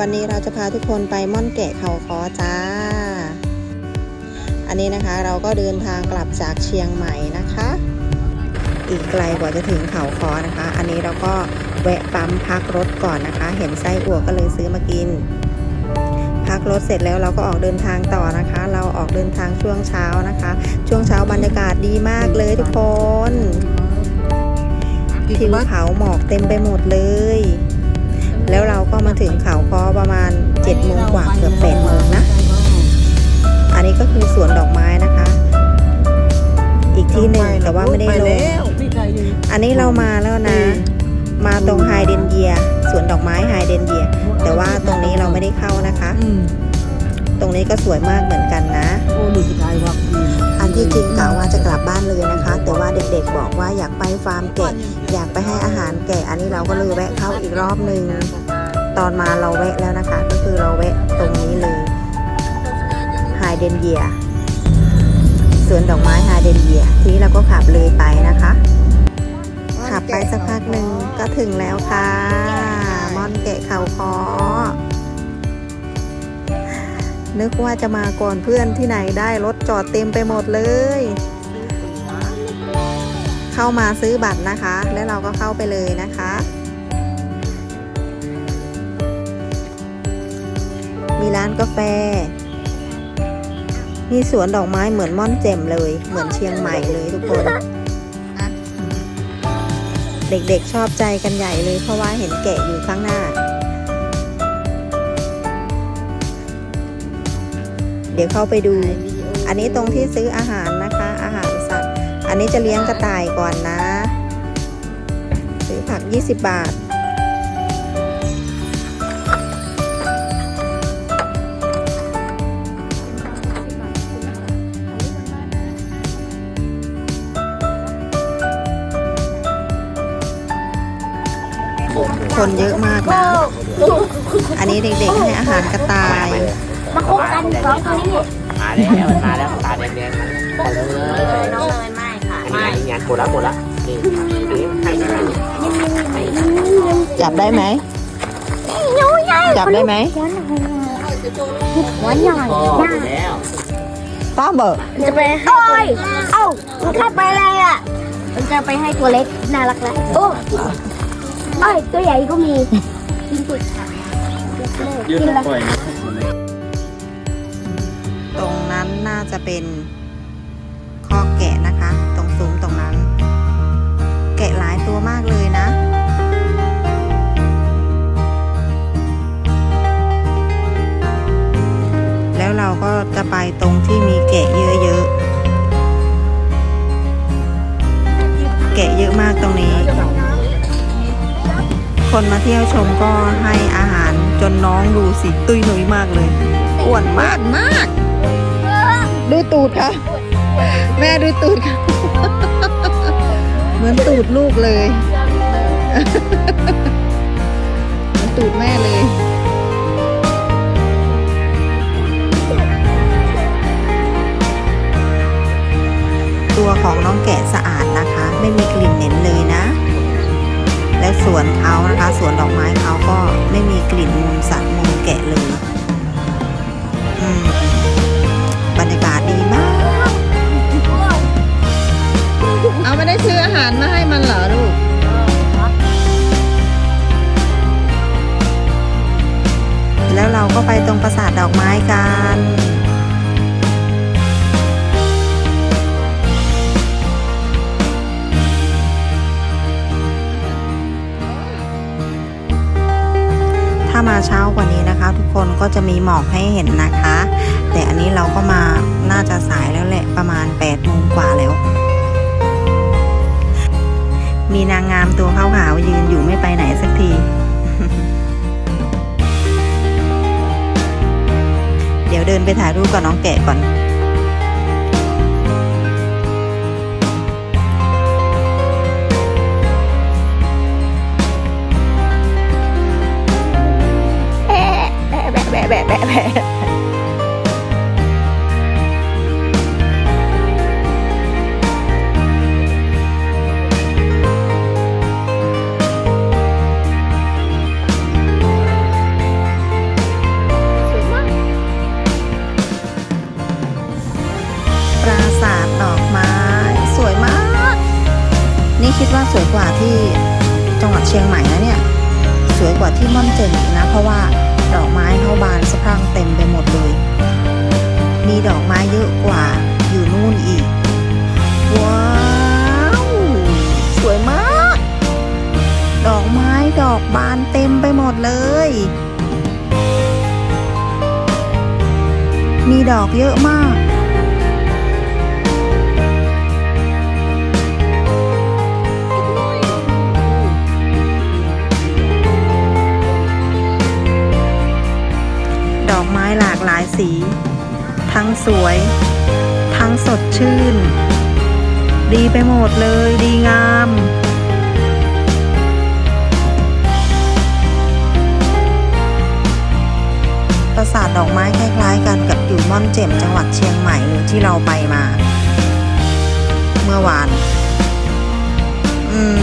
วันนี้เราจะพาทุกคนไปม่อนแกะเขาคอจ้า อันนี้นะคะเราก็เดินทางกลับจากเชียงใหม่นะคะ อีกไกลกว่าจะถึงเขาคอนะคะ อันนี้เราก็แวะปั๊มพักรถก่อนนะคะ เห็นไส้อั่วก็เลยซื้อมากิน พักรถเสร็จแล้วเราก็ออกเดินทางต่อนะคะ เราออกเดินทางช่วงเช้านะคะ ช่วงเช้าบรรยากาศดีมากเลยทุกคนทิวเขาหมอกเต็มไปหมดเลย แล้วเราก็มาถึงเขาคอประมาณ7จ็ดโมงกว่าเกือบแปดโมงนะ อันนี้ก็คือสวนดอกไม้นะคะ อีกที่หนึ่งแต่ว่าไม่ได้ลง อันนี้เรามาแล้วนะ มาตรงไฮเดนเยียสวนดอกไม้ไฮเดนเยียแต่ว่าตรงนี้เราไม่ได้เข้านะคะอืมต รงนี้ก็สวยมากเหมือนกันนะ โอ้หนูจะได้ว่าอืมอันที่จริงกะว่าจะกลับบ้านเลยนะคะ แต่ว่าเด็กๆบอกว่าอยากไปฟาร์มแกะ อยากไปให้อาหารแกะ อันนี้เราก็เลยแวะเข้าอีกรอบหนึ่งตอนมาเราแวะแล้วนะคะ ก็คือเราแวะตรงนี้เลยไฮเดนเยียสวนดอกไม้ไฮเดนเยียทีนี้เราก็ขับเลยไปนะคะ ขับไปสักพักหนึ่งก็ถึงแล้วค่ะ ม่อนแกะเขาคอ นึกว่าจะมาก่อนเพื่อนที่ไหนได้รถจอดเต็มไปหมดเลย เข้ามาซื้อบัตรนะคะ แล้วเราก็เข้าไปเลยนะคะ มีร้านกาแฟ มีสวนดอกไม้เหมือนม่อนเจมเลย เหมือนเชียงใหม่เลยทุกคนเด็กๆชอบใจกันใหญ่เลยเพราะว่าเห็นแกะอยู่ข้างหน้า เดี๋ยวเข้าไปดู อันนี้ตรงที่ซื้ออาหารนะคะ อาหารสัตว์ อันนี้จะเลี้ยงกระต่ายก่อนนะ ซื้อผัก 20 บาท คนเยอะมากนะ อันนี้เด็กๆให้อาหารกระต่าย คบกันสองคนนี้มาแล้วมาแล้วตาแดงๆมาเลยน้องเลยไม่ค่ะไม่งานหมดล้วหมดล้วนี่ให้จับได้ไหมจับได้ไหมหัวใหญ่อแล้วป้าเบิกจะไปให้ยเอ้ามันแค่ไปอะไรอะมันจะไปให้ตัวเล็กน่ารักแล้วโอ้ยตัวใหญ่ก็มีกินสุดค่ะกินแล้ว น่าจะเป็นคอแกะนะคะ ตรงซุ้มตรงนั้น แกะหลายตัวมากเลยนะแล้วเราก็จะไปตรงที่มีแกะเยอะๆ แกะเยอะมากตรงนี้ คนมาเที่ยวชมก็ให้อาหารจนน้องดูสิ ตุ้ยหนุยมากเลย อ้วนมากมาก ดูตูดค่ะ แม่ดูตูดค่ะ เหมือนตูดลูกเลย เหมือนตูดแม่เลยตัวของน้องแกะสะอาดนะคะ ไม่มีกลิ่นเหม็นเลยนะ และสวนเขานะคะสวนดอกไม้เขาก็ไม่มีกลิ่นมูลสัตว์มูลแกะเลย อืม บรรยากาศดีมาก เอาไม่ได้ซื้ออาหารมาให้มันเหรอลูกแล้วเราก็ไปตรงปราสาทดอกไม้กันถ้ามาเช้ากว่านี้นะคะ ทุกคนก็จะมีหมอกให้เห็นนะคะ แต่อันนี้เราก็มาน่าจะสายแล้วแหละประมาณ8โมงกว่าแล้ว มีนางงามตัวขาวๆยืนอยู่ไม่ไปไหนสักที เดี๋ยวเดินไปถ่ายรูปกับน้องแกะก่อน คิดว่าสวยกว่าที่จังหวัดเชียงใหม่นะเนี่ย สวยกว่าที่ม่อนเจนอีกนะ เพราะว่าดอกไม้เขาบานสะพรั่งเต็มไปหมดเลย มีดอกไม้เยอะกว่าอยู่นู่นอีก ว้าว สวยมาก ดอกไม้ดอกบานเต็มไปหมดเลย มีดอกเยอะมาก อกไม้หลากหลายสี ทั้งสวย ทั้งสดชื่น ดีไปหมดเลยดีงาม ปราสาทดอกไม้คล้ายๆกันกับอยู่ม่อนเจ็มจังหวัดเชียงใหม่ที่เราไปมา เมื่อวาน อืม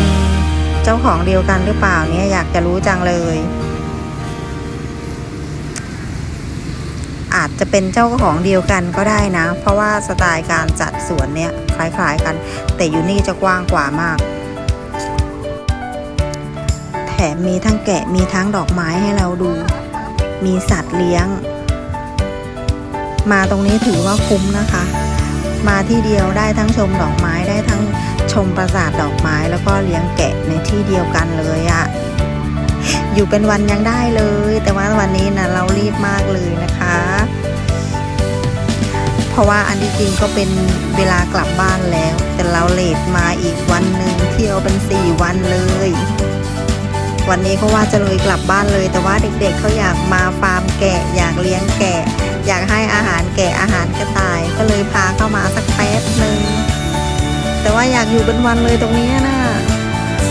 เจ้าของเดียวกันหรือเปล่าเนี่ยอยากจะรู้จังเลย อาจจะเป็นเจ้าของเดียวกันก็ได้นะ เพราะว่าสไตล์การจัดสวนเนี่ยคล้ายๆกัน แต่อยู่นี่จะกว้างกว่ามาก แถมมีทั้งแกะมีทั้งดอกไม้ให้เราดู มีสัตว์เลี้ยง มาตรงนี้ถือว่าคุ้มนะคะ มาที่เดียวได้ทั้งชมดอกไม้ได้ทั้งชมปราสาทดอกไม้แล้วก็เลี้ยงแกะในที่เดียวกันเลยอะ อยู่เป็นวันยังได้เลย แต่ว่าวันนี้นะเรารีบมากเลยนะคะ เพราะว่าอันที่จริงก็เป็นเวลากลับบ้านแล้ว แต่เราเลทมาอีกวันหนึ่งเที่ยวเป็นสี่วันเลย วันนี้ก็ว่าจะเลยกลับบ้านเลย แต่ว่าเด็กๆเขาอยากมาฟาร์มแกะ อยากเลี้ยงแกะ อยากให้อาหารแกะอาหารกระต่าย ก็เลยพาเข้ามาสักแป๊บหนึ่งแต่ว่าอยากอยู่เป็นวันเลยตรงนี้นะ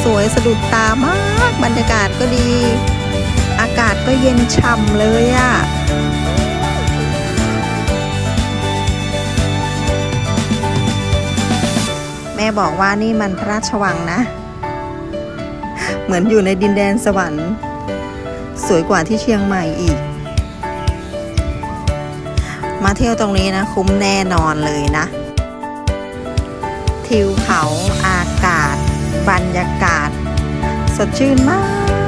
สวยสะดุดตามาก บรรยากาศก็ดี อากาศก็เย็นฉ่ำเลยอะ่ะแม่บอกว่านี่มันพระราชวังนะ เหมือนอยู่ในดินแดนสวรรค์ สวยกว่าที่เชียงใหม่อีก มาเที่ยวตรงนี้นะ คุ้มแน่นอนเลยนะ ทิวเขาอากาศ บรรยากาศ สดชื่นมาก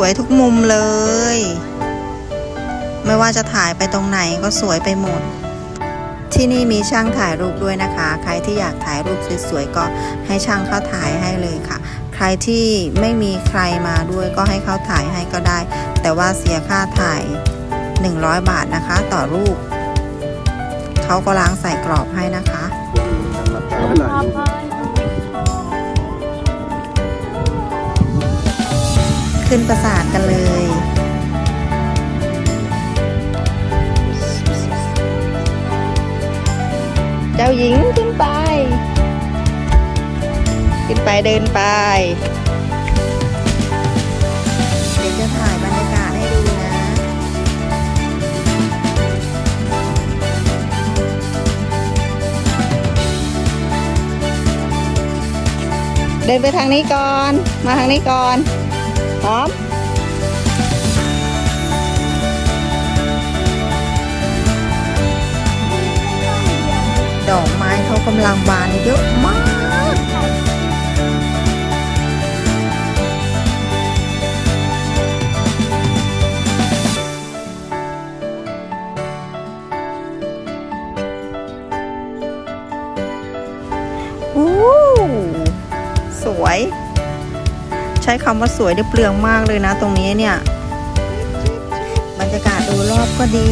วยทุกมุมเลย ไม่ว่าจะถ่ายไปตรงไหนก็สวยไปหมด ที่นี่มีช่างถ่ายรูปด้วยนะคะ ใครที่อยากถ่ายรูปสวยๆก็ให้ช่างเขาถ่ายให้เลยค่ะ ใครที่ไม่มีใครมาด้วยก็ให้เขาถ่ายให้ก็ได้ แต่ว่าเสียค่าถ่าย 100 บาทนะคะ ต่อรูป เขาก็ล้างใส่กรอบให้นะคะ ขึ้นประสาทกันเลยเจ้าหญิงขึ้นไป ขึ้นไปเดินไป เดี๋ยวจะถ่ายบรรยากาศให้ดูนะ เดินไปทางนี้ก่อน มาทางนี้ก่อน พร้อมดอกไม้เขากำลังบานเยอะ คำว่าสวยได้เปลืองมากเลยนะ ตรงนี้เนี่ย บรรยากาศโดยรอบก็ดี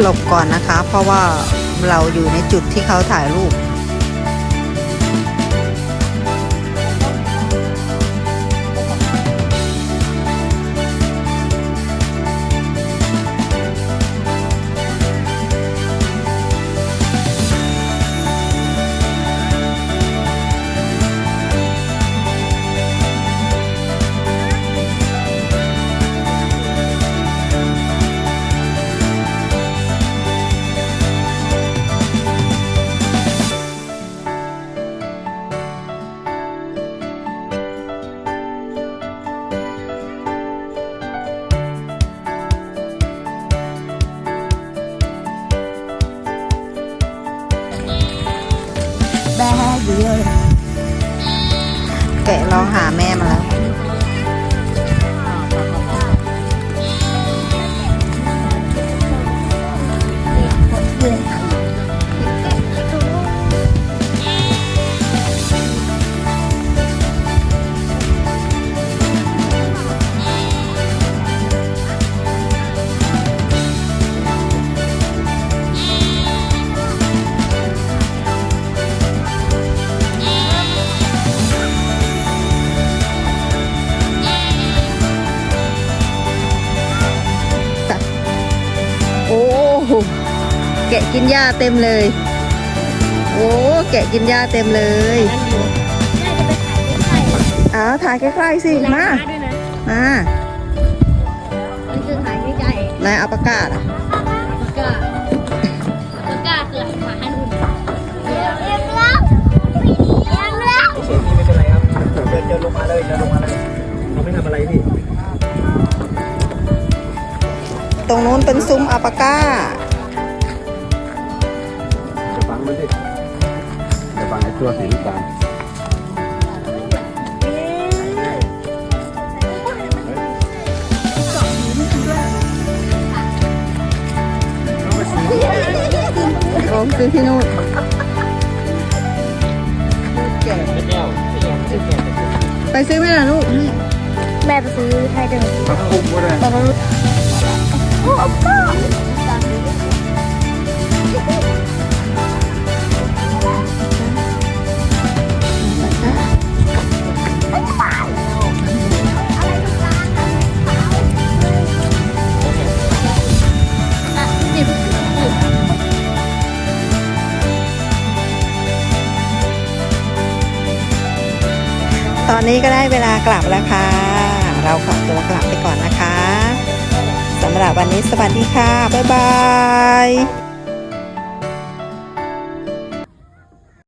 หลบก่อนนะคะ เพราะว่าเราอยู่ในจุดที่เขาถ่ายรูป เดียวแกะร้องหาแม่มาแล้ว กะกินหญ้าเต็มเลย โอ้แกะกินหญ้าเต็มเลยน่าจะไปขายใกล้อ้าวถ่ายใกล้ๆสิๆมาด้วยนะมา ซื้อที่นู่นแกะไม่แก้วไม่แก้วไม่แก้วไปซื้อไหมล่ะลูกแม่ไปซื้อให้เดิมผักบุ้งก็ได้ตอนนั้นโอ้ ตอนนี้ก็ได้เวลากลับแล้วค่ะ เราขอตัวกลับไปก่อนนะคะสำหรับวันนี้สวัสดีค่ะ บ๊ายบาย